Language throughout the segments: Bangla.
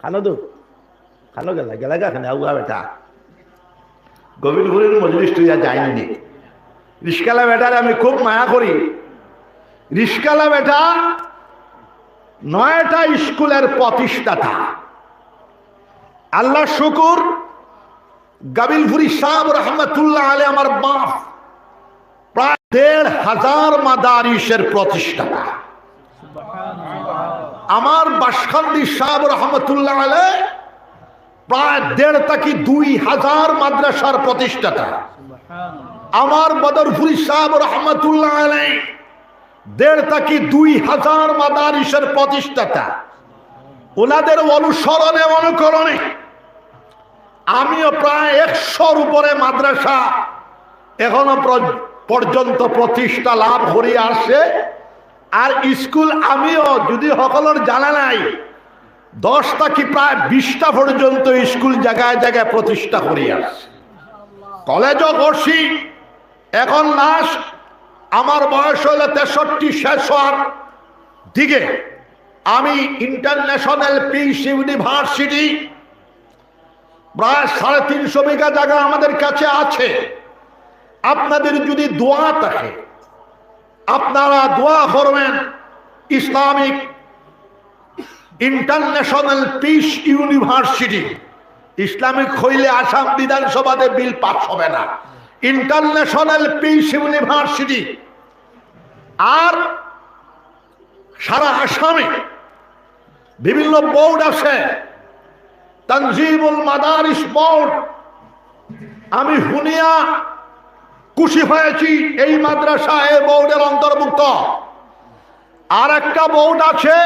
খানো তো। খানো গেলা গেলা গা খানে আউয়া বেটা। মজলিস রিস্কালা বেটার আমি খুব মায়া করি। বেটা নয়টা স্কুলের প্রতিষ্ঠাতা। আল্লাহ শুকুর গাবিলপুরি সাহেব রহমতুল্লাহ আলী আমার বাপ। প্রায় দেড় হাজার মাদারিসের প্রতিষ্ঠাতা। আমার বাসখান্দি সাহেব রহমতুল্লাহ আলে প্রায় দেড় থেকে দুই হাজার মাদ্রাসার প্রতিষ্ঠাতা। আমার বদরপুরি সাহেব রহমতুল্লাহ আলে দেড় থেকে দুই হাজার মাদারিসের প্রতিষ্ঠাতা। ওনাদের অনুসরণে, অনুকরণে আমিও প্রায় একশোর উপরে মাদ্রাসা এখনও পর্যন্ত প্রতিষ্ঠা লাভ করিয়া আসে। আর স্কুল আমিও, যদি সকলের জানা নাই, দশটা কি প্রায় বিশটা পর্যন্ত স্কুল জায়গায় জায়গায় প্রতিষ্ঠা করি আসছে। কলেজও করছি, এখন লাশ আমার বয়স হলে তেষট্টি, শেষ হওয়ার দিকে। আমি ইন্টারন্যাশনাল পিস ইউনিভার্সিটি প্রায় সাড়ে তিনশো বিঘা জায়গা আমাদের কাছে আছে। আপনাদের যদি দোয়া থাকে আপনারা দোয়া করবেন, Islamic international peace university, Islamic হইলে আসাম বিধানসভাতে বিল পাস হবে না। ইন্টারন্যাশনাল পিস ইউনিভার্সিটি, আর সারা আসামে বিভিন্ন বোর্ড আছে তনজিমুল মাদারিস বোর্ড, আমি হুনিয়া খুশি হয়েছি এই মাদ্রাসা এই বোর্ডের অন্তর্ভুক্ত। আর একটা বোর্ড আছে,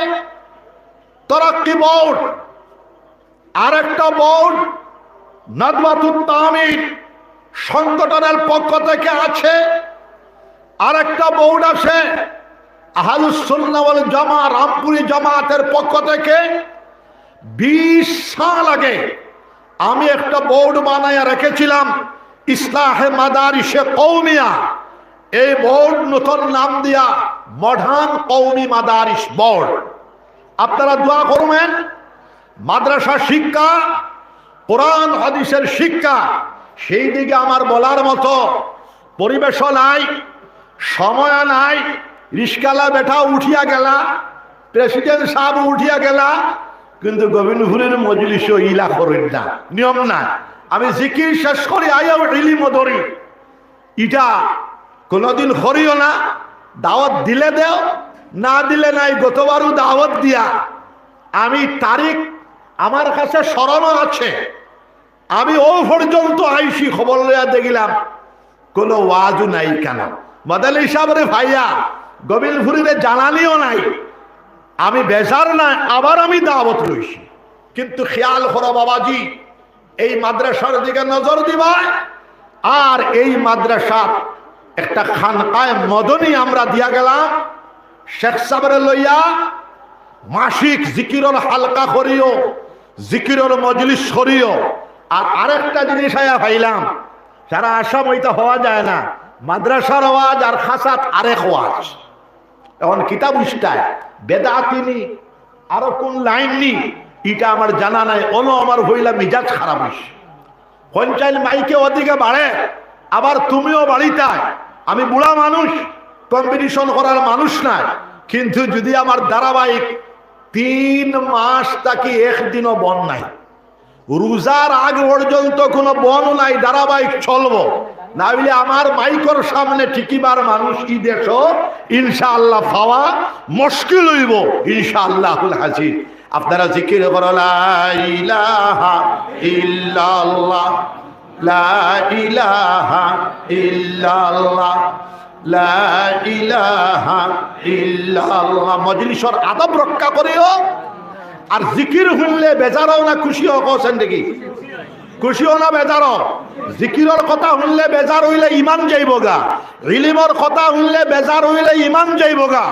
তরাক্কি বোর্ড আর একটা বোর্ড নদমাতুল তামির সংগঠনের পক্ষ থেকে আছে। আর একটা বোর্ড আছে আহালুসুল্লাওয়াল জামা রামপুরি জামাতের পক্ষ থেকে। বিশ সাল আগে আমি একটা বোর্ড বানাইয়া রেখেছিলাম। ইসলাহে মাদারিসে কৌমিয়া এই বোর্ড নতুন নাম দিয়া মডার্ন কৌমি মাদারিস বোর্ড। আপনারা দোয়া করবেন, মাদ্রাসা শিক্ষা, কোরআন, হাদিসের শিক্ষা, সেই দিকে আমার বলার মতো পরিবেশ নাই সময় নাই, রিস্কালা বেটা উঠিয়া গেলা, প্রেসিডেন্ট সাহেব উঠিয়া গেলা, কিন্তু গোবিন্দপুরের মজলিস ইলা করেন না, নিয়ম না আমি জিকির শেষ করি আয়াও ইলিম ধরি ইটা কোনোদিন করিও না, দাওয়াত দিলে দেও, না দিলে নাই, গতবারও দাওয়াত দিয়া। আমি তারিখ আমার কাছে স্মরণও আছে। আমি ও পর্যন্ত আইসি, খবর লইয়া দেখিলাম, কোনো ওয়াজও নাই কেন? বদল হিসাবে ভাইয়া, গোবিলপুরীরে জানানিও নাই। আমি বেজার না, আবার আমি দাওয়াত রইছি কিন্তু খেয়াল করো বাবাজি এই মাদ্রাসার দিকে নজর দিবা। আর এই মাদ্রাসা একটা খানকায় মদনী আমরা দিয়া গেলাম। শেখ সাবরে লইয়া মাসিক জিকিরর হালকা করিও জিকিরর মজলিস করিও। আর আরেকটা জিনিস আয়া পাইলাম সারা আসাম ওইটা হওয়া যায় না, মাদ্রাসার আওয়াজ আর খাসাত আরেক ওয়াজ। এখন কিতাব উষ্টায় বেদাতিনি আরও কোন লাইন নি? এটা আমার জানা নাই অনো আমার হইলা মিজাজ খারাপ হইছে। পঞ্চায়েত মাইকে ওদিকে বাড়ে, আবার তুমিও বাড়িতায়। আমি বুড়া মানুষ কম্পিটিশন করার মানুষ নাই। কিন্তু যদি আমার ধারাবাহিক তিন মাস তাকে একদিনও বন নাই। রোজার আগ পর্যন্ত কোনো বন নাই, ধারাবাহিক চলবো। না হইলে আমার মাইকর সামনে টিকিবার মানুষ কি দেশ ইনশাআল্লাহ পাওয়া মুশকিল হইব ইনশাআল্লাহ হাসি আপনারা জিকির করো, লা ইলাহা লা ইলাহা আদব রক্ষা করিও। আর জিকির শুনলে বেজারও না খুশি হোক দেখি। খুশিও না বেজার জিকিরর কথা শুনলে বেজার হইলে ইমান যাইবগা। ইলিমর কথা শুনলে বেজার হইলে ইমান যাইবগা।